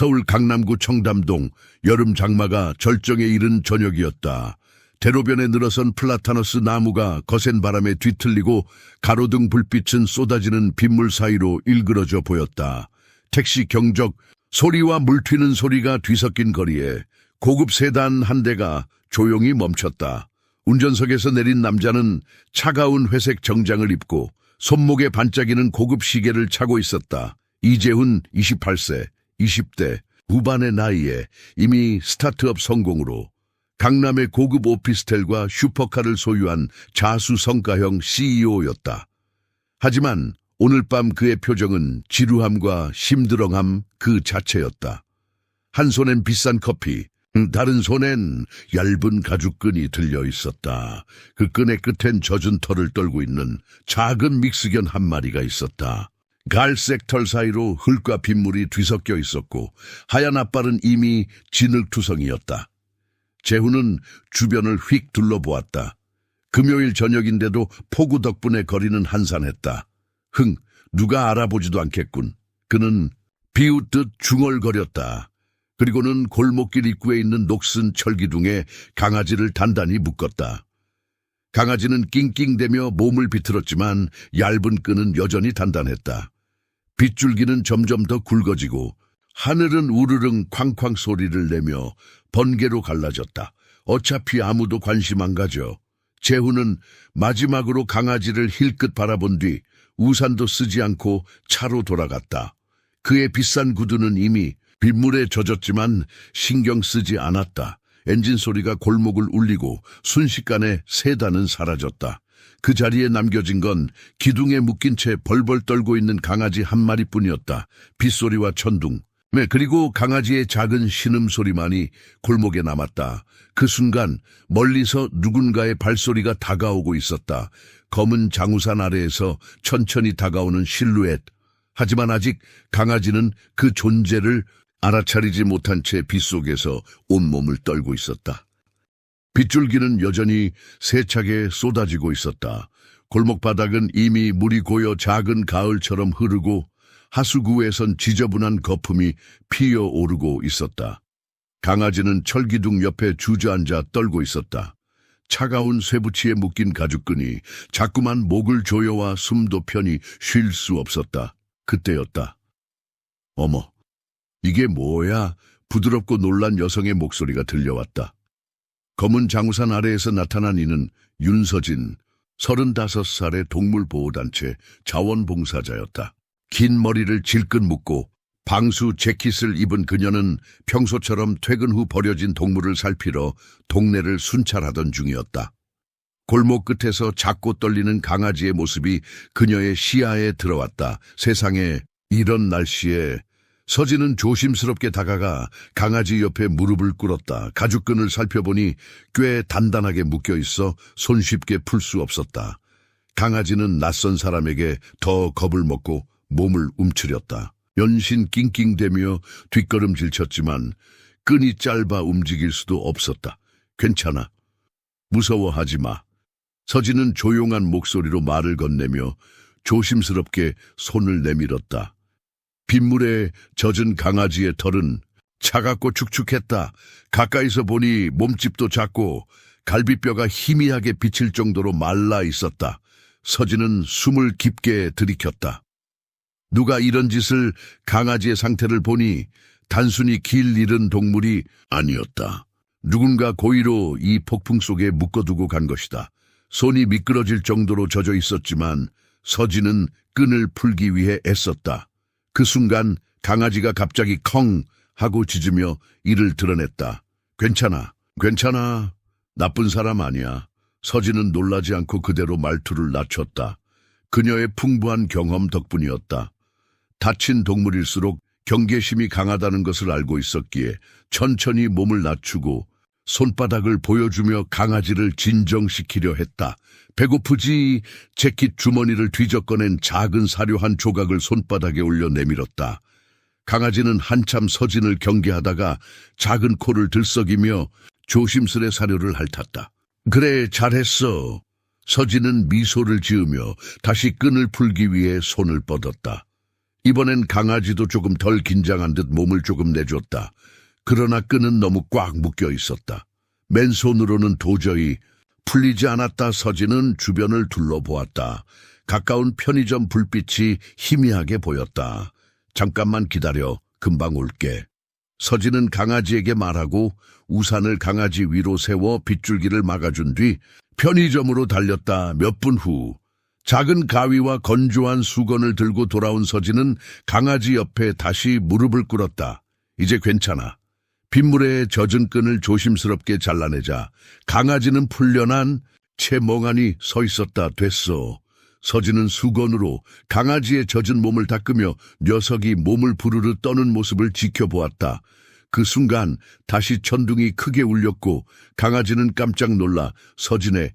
서울 강남구 청담동 여름 장마가 절정에 이른 저녁이었다. 대로변에 늘어선 플라타너스 나무가 거센 바람에 뒤틀리고 가로등 불빛은 쏟아지는 빗물 사이로 일그러져 보였다. 택시 경적, 소리와 물 튀는 소리가 뒤섞인 거리에 고급 세단 한 대가 조용히 멈췄다. 운전석에서 내린 남자는 차가운 회색 정장을 입고 손목에 반짝이는 고급 시계를 차고 있었다. 이재훈 28세, 20대, 후반의 나이에 이미 스타트업 성공으로 강남의 고급 오피스텔과 슈퍼카를 소유한 자수성가형 CEO였다. 하지만 오늘 밤 그의 표정은 지루함과 심드렁함 그 자체였다. 한 손엔 비싼 커피, 음, 다른 손엔 얇은 가죽끈이 들려 있었다. 그 끈의 끝엔 젖은 털을 떨고 있는 작은 믹스견 한 마리가 있었다. 갈색 털 사이로 흙과 빗물이 뒤섞여 있었고 하얀 앞발은 이미 진흙투성이었다. 재훈은 주변을 휙 둘러보았다. 금요일 저녁인데도 폭우 덕분에 거리는 한산했다. 흥, 누가 알아보지도 않겠군. 그는 비웃듯 중얼거렸다. 그리고는 골목길 입구에 있는 녹슨 철기둥에 강아지를 단단히 묶었다. 강아지는 낑낑대며 몸을 비틀었지만 얇은 끈은 여전히 단단했다. 빗줄기는 점점 더 굵어지고 하늘은 우르릉 쾅쾅 소리를 내며 번개로 갈라졌다. 어차피 아무도 관심 안 가져. 재훈은 마지막으로 강아지를 힐끗 바라본 뒤 우산도 쓰지 않고 차로 돌아갔다. 그의 비싼 구두는 이미 빗물에 젖었지만 신경 쓰지 않았다. 엔진 소리가 골목을 울리고 순식간에 세 단은 사라졌다. 그 자리에 남겨진 건 기둥에 묶인 채 벌벌 떨고 있는 강아지 한 마리뿐이었다. 빗소리와 천둥. 네, 그리고 강아지의 작은 신음소리만이 골목에 남았다. 그 순간 멀리서 누군가의 발소리가 다가오고 있었다. 검은 장우산 아래에서 천천히 다가오는 실루엣. 하지만 아직 강아지는 그 존재를 알아차리지 못한 채 빗속에서 온몸을 떨고 있었다. 빗줄기는 여전히 세차게 쏟아지고 있었다. 골목 바닥은 이미 물이 고여 작은 가을처럼 흐르고 하수구에선 지저분한 거품이 피어오르고 있었다. 강아지는 철기둥 옆에 주저앉아 떨고 있었다. 차가운 쇠붙이에 묶인 가죽끈이 자꾸만 목을 조여와 숨도 편히 쉴 수 없었다. 그때였다. 어머, 이게 뭐야? 부드럽고 놀란 여성의 목소리가 들려왔다. 검은 장우산 아래에서 나타난 이는 윤서진, 35살의 동물보호단체 자원봉사자였다. 긴 머리를 질끈 묶고 방수 재킷을 입은 그녀는 평소처럼 퇴근 후 버려진 동물을 살피러 동네를 순찰하던 중이었다. 골목 끝에서 작고 떨리는 강아지의 모습이 그녀의 시야에 들어왔다. 세상에 이런 날씨에 서진은 조심스럽게 다가가 강아지 옆에 무릎을 꿇었다. 가죽끈을 살펴보니 꽤 단단하게 묶여 있어 손쉽게 풀 수 없었다. 강아지는 낯선 사람에게 더 겁을 먹고 몸을 움츠렸다. 연신 낑낑대며 뒷걸음질 쳤지만 끈이 짧아 움직일 수도 없었다. 괜찮아. 무서워하지 마. 서진은 조용한 목소리로 말을 건네며 조심스럽게 손을 내밀었다. 빗물에 젖은 강아지의 털은 차갑고 축축했다. 가까이서 보니 몸집도 작고 갈비뼈가 희미하게 비칠 정도로 말라 있었다. 서진은 숨을 깊게 들이켰다. 누가 이런 짓을 강아지의 상태를 보니 단순히 길 잃은 동물이 아니었다. 누군가 고의로 이 폭풍 속에 묶어두고 간 것이다. 손이 미끄러질 정도로 젖어 있었지만 서진은 끈을 풀기 위해 애썼다. 그 순간 강아지가 갑자기 컹 하고 짖으며 이를 드러냈다. 괜찮아, 괜찮아. 나쁜 사람 아니야. 서진은 놀라지 않고 그대로 말투를 낮췄다. 그녀의 풍부한 경험 덕분이었다. 다친 동물일수록 경계심이 강하다는 것을 알고 있었기에 천천히 몸을 낮추고 손바닥을 보여주며 강아지를 진정시키려 했다. 배고프지 재킷 주머니를 뒤져 꺼낸 작은 사료 한 조각을 손바닥에 올려 내밀었다. 강아지는 한참 서진을 경계하다가 작은 코를 들썩이며 조심스레 사료를 핥았다. 그래, 잘했어. 서진은 미소를 지으며 다시 끈을 풀기 위해 손을 뻗었다. 이번엔 강아지도 조금 덜 긴장한 듯 몸을 조금 내줬다. 그러나 끈은 너무 꽉 묶여 있었다. 맨손으로는 도저히 풀리지 않았다. 서진은 주변을 둘러보았다. 가까운 편의점 불빛이 희미하게 보였다. 잠깐만 기다려. 금방 올게. 서진은 강아지에게 말하고 우산을 강아지 위로 세워 빗줄기를 막아준 뒤 편의점으로 달렸다. 몇 분 후 작은 가위와 건조한 수건을 들고 돌아온 서진은 강아지 옆에 다시 무릎을 꿇었다. 이제 괜찮아. 빗물에 젖은 끈을 조심스럽게 잘라내자 강아지는 풀려난 채 멍하니 서 있었다. 됐어. 서진은 수건으로 강아지의 젖은 몸을 닦으며 녀석이 몸을 부르르 떠는 모습을 지켜보았다. 그 순간 다시 천둥이 크게 울렸고 강아지는 깜짝 놀라 서진의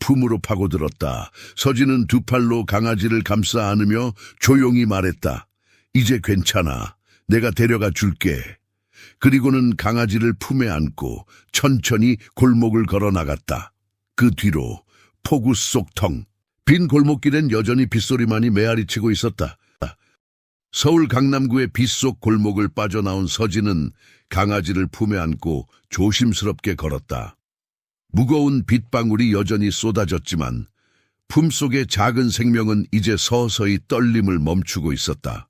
품으로 파고들었다. 서진은 두 팔로 강아지를 감싸 안으며 조용히 말했다. 이제 괜찮아. 내가 데려가 줄게. 그리고는 강아지를 품에 안고 천천히 골목을 걸어 나갔다. 그 뒤로 폭우 속 텅 빈 골목길엔 여전히 빗소리만이 메아리치고 있었다. 서울 강남구의 빗속 골목을 빠져나온 서진은 강아지를 품에 안고 조심스럽게 걸었다. 무거운 빗방울이 여전히 쏟아졌지만 품속의 작은 생명은 이제 서서히 떨림을 멈추고 있었다.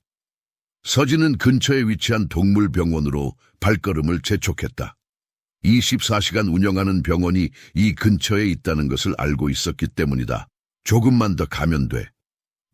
서진은 근처에 위치한 동물병원으로 발걸음을 재촉했다. 24시간 운영하는 병원이 이 근처에 있다는 것을 알고 있었기 때문이다. 조금만 더 가면 돼.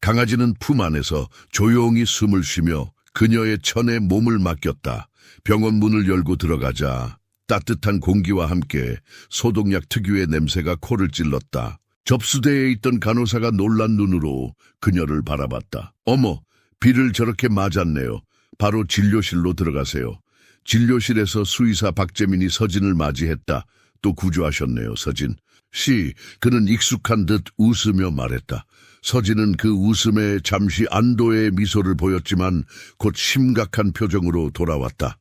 강아지는 품 안에서 조용히 숨을 쉬며 그녀의 천에 몸을 맡겼다. 병원 문을 열고 들어가자 따뜻한 공기와 함께 소독약 특유의 냄새가 코를 찔렀다. 접수대에 있던 간호사가 놀란 눈으로 그녀를 바라봤다. 어머, 비를 저렇게 맞았네요. 바로 진료실로 들어가세요. 진료실에서 수의사 박재민이 서진을 맞이했다. 또 구조하셨네요, 서진. 시, 그는 익숙한 듯 웃으며 말했다. 서진은 그 웃음에 잠시 안도의 미소를 보였지만 곧 심각한 표정으로 돌아왔다.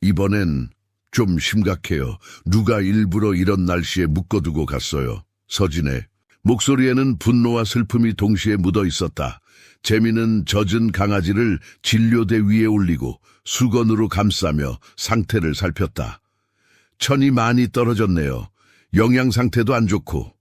이번엔 좀 심각해요. 누가 일부러 이런 날씨에 묶어두고 갔어요. 서진의 목소리에는 분노와 슬픔이 동시에 묻어 있었다. 재미는 젖은 강아지를 진료대 위에 올리고 수건으로 감싸며 상태를 살폈다. 천이 많이 떨어졌네요. 영양 상태도 안 좋고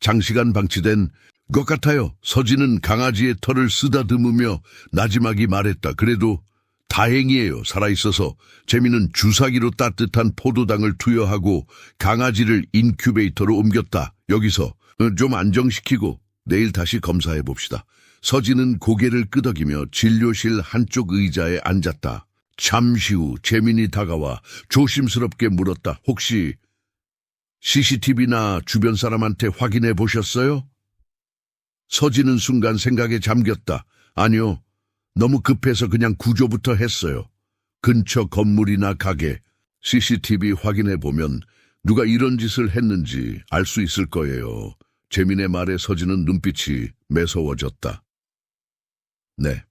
장시간 방치된 것 같아요. 서진은 강아지의 털을 쓰다듬으며 나지막이 말했다. 그래도 다행이에요. 살아있어서 재미는 주사기로 따뜻한 포도당을 투여하고 강아지를 인큐베이터로 옮겼다. 여기서 어, 좀 안정시키고 내일 다시 검사해 봅시다. 서진은 고개를 끄덕이며 진료실 한쪽 의자에 앉았다. 잠시 후 재민이 다가와 조심스럽게 물었다. 혹시 CCTV나 주변 사람한테 확인해 보셨어요? 서진은 순간 생각에 잠겼다. 아니요. 너무 급해서 그냥 구조부터 했어요. 근처 건물이나 가게, CCTV 확인해 보면 누가 이런 짓을 했는지 알 수 있을 거예요. 재민의 말에 서진은 눈빛이 매서워졌다. 네.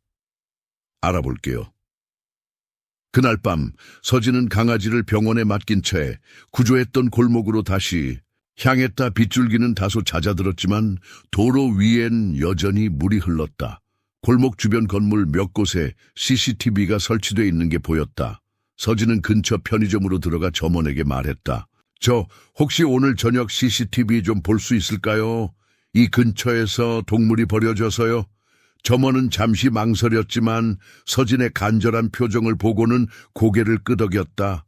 알아볼게요. 그날 밤 서진은 강아지를 병원에 맡긴 채 구조했던 골목으로 다시 향했다 빗줄기는 다소 잦아들었지만 도로 위엔 여전히 물이 흘렀다. 골목 주변 건물 몇 곳에 CCTV가 설치돼 있는 게 보였다. 서진은 근처 편의점으로 들어가 점원에게 말했다. 저 혹시 오늘 저녁 CCTV 좀 볼 수 있을까요? 이 근처에서 동물이 버려져서요. 점원은 잠시 망설였지만 서진의 간절한 표정을 보고는 고개를 끄덕였다.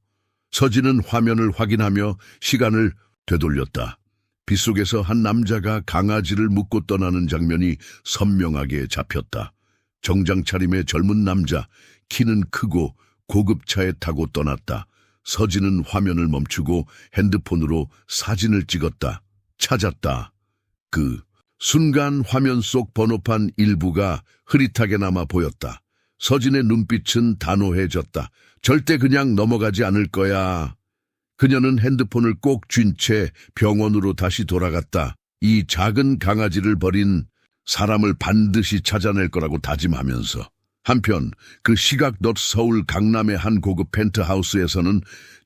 서진은 화면을 확인하며 시간을 되돌렸다. 빗속에서 한 남자가 강아지를 묶고 떠나는 장면이 선명하게 잡혔다. 정장 차림의 젊은 남자, 키는 크고 고급차에 타고 떠났다. 서진은 화면을 멈추고 핸드폰으로 사진을 찍었다. 찾았다. 그 순간 화면 속 번호판 일부가 흐릿하게 남아 보였다. 서진의 눈빛은 단호해졌다. 절대 그냥 넘어가지 않을 거야. 그녀는 핸드폰을 꼭 쥔 채 병원으로 다시 돌아갔다. 이 작은 강아지를 버린 사람을 반드시 찾아낼 거라고 다짐하면서. 한편 그 시각덧 서울 강남의 한 고급 펜트하우스에서는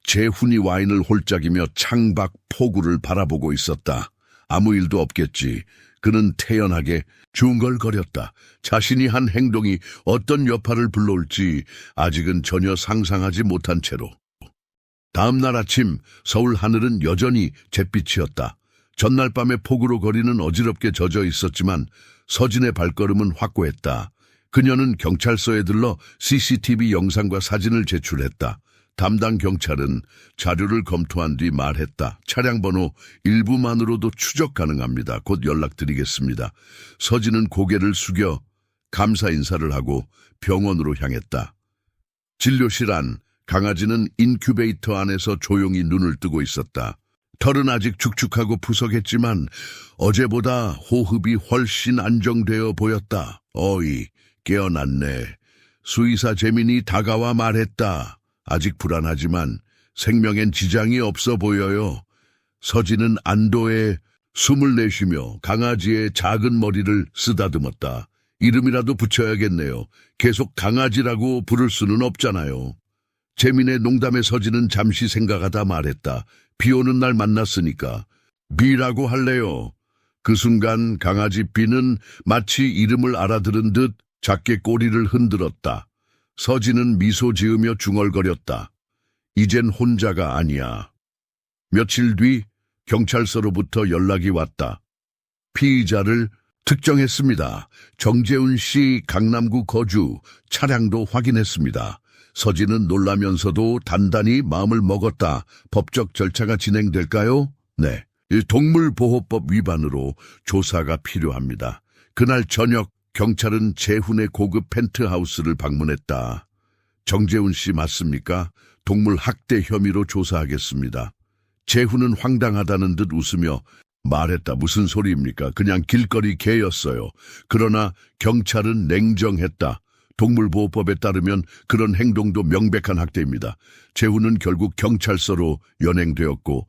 재훈이 와인을 홀짝이며 창밖 폭우를 바라보고 있었다. 아무 일도 없겠지. 그는 태연하게 중얼거렸다. 자신이 한 행동이 어떤 여파를 불러올지 아직은 전혀 상상하지 못한 채로. 다음 날 아침 서울 하늘은 여전히 잿빛이었다. 전날 밤에 폭우로 거리는 어지럽게 젖어 있었지만 서진의 발걸음은 확고했다. 그녀는 경찰서에 들러 CCTV 영상과 사진을 제출했다. 담당 경찰은 자료를 검토한 뒤 말했다. 차량 번호 일부만으로도 추적 가능합니다. 곧 연락드리겠습니다. 서진은 고개를 숙여 감사 인사를 하고 병원으로 향했다. 진료실 안 강아지는 인큐베이터 안에서 조용히 눈을 뜨고 있었다. 털은 아직 축축하고 푸석했지만 어제보다 호흡이 훨씬 안정되어 보였다. 어이, 깨어났네. 수의사 재민이 다가와 말했다. 아직 불안하지만 생명엔 지장이 없어 보여요. 서진은 안도에 숨을 내쉬며 강아지의 작은 머리를 쓰다듬었다. 이름이라도 붙여야겠네요. 계속 강아지라고 부를 수는 없잖아요. 재민의 농담에 서진은 잠시 생각하다 말했다. 비 오는 날 만났으니까 비라고 할래요. 그 순간 강아지 비는 마치 이름을 알아들은 듯 작게 꼬리를 흔들었다. 서진은 미소 지으며 중얼거렸다. 이젠 혼자가 아니야. 며칠 뒤 경찰서로부터 연락이 왔다. 피의자를 특정했습니다. 정재훈 씨 강남구 거주 차량도 확인했습니다. 서진은 놀라면서도 단단히 마음을 먹었다. 법적 절차가 진행될까요? 네. 이 동물보호법 위반으로 조사가 필요합니다. 그날 저녁 경찰은 재훈의 고급 펜트하우스를 방문했다. 정재훈 씨 맞습니까? 동물 학대 혐의로 조사하겠습니다. 재훈은 황당하다는 듯 웃으며 말했다. 무슨 소리입니까? 그냥 길거리 개였어요. 그러나 경찰은 냉정했다. 동물보호법에 따르면 그런 행동도 명백한 학대입니다. 재훈은 결국 경찰서로 연행되었고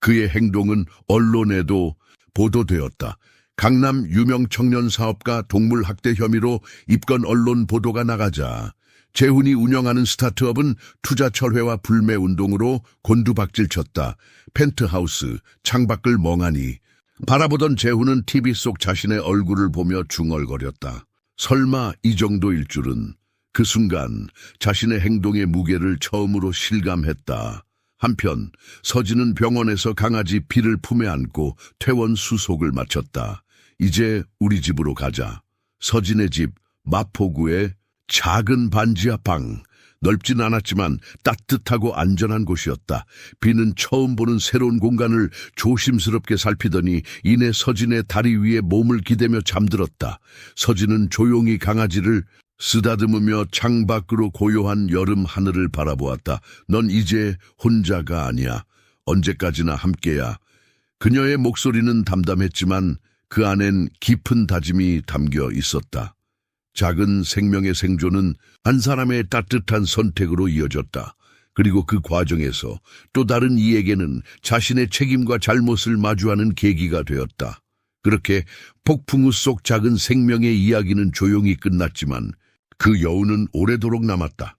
그의 행동은 언론에도 보도되었다. 강남 유명 청년 사업가 동물 학대 혐의로 입건 언론 보도가 나가자 재훈이 운영하는 스타트업은 투자 철회와 불매 운동으로 곤두박질 쳤다. 펜트하우스 창밖을 멍하니 바라보던 재훈은 TV 속 자신의 얼굴을 보며 중얼거렸다. 설마 이 정도일 줄은 그 순간 자신의 행동의 무게를 처음으로 실감했다. 한편 서진은 병원에서 강아지 비를 품에 안고 퇴원 수속을 마쳤다. 이제 우리 집으로 가자. 서진의 집 마포구의 작은 반지하 방. 넓진 않았지만 따뜻하고 안전한 곳이었다. 비는 처음 보는 새로운 공간을 조심스럽게 살피더니 이내 서진의 다리 위에 몸을 기대며 잠들었다. 서진은 조용히 강아지를 쓰다듬으며 창 밖으로 고요한 여름 하늘을 바라보았다. 넌 이제 혼자가 아니야. 언제까지나 함께야. 그녀의 목소리는 담담했지만 그 안엔 깊은 다짐이 담겨 있었다. 작은 생명의 생존은 한 사람의 따뜻한 선택으로 이어졌다. 그리고 그 과정에서 또 다른 이에게는 자신의 책임과 잘못을 마주하는 계기가 되었다. 그렇게 폭풍우 속 작은 생명의 이야기는 조용히 끝났지만 그 여운은 오래도록 남았다.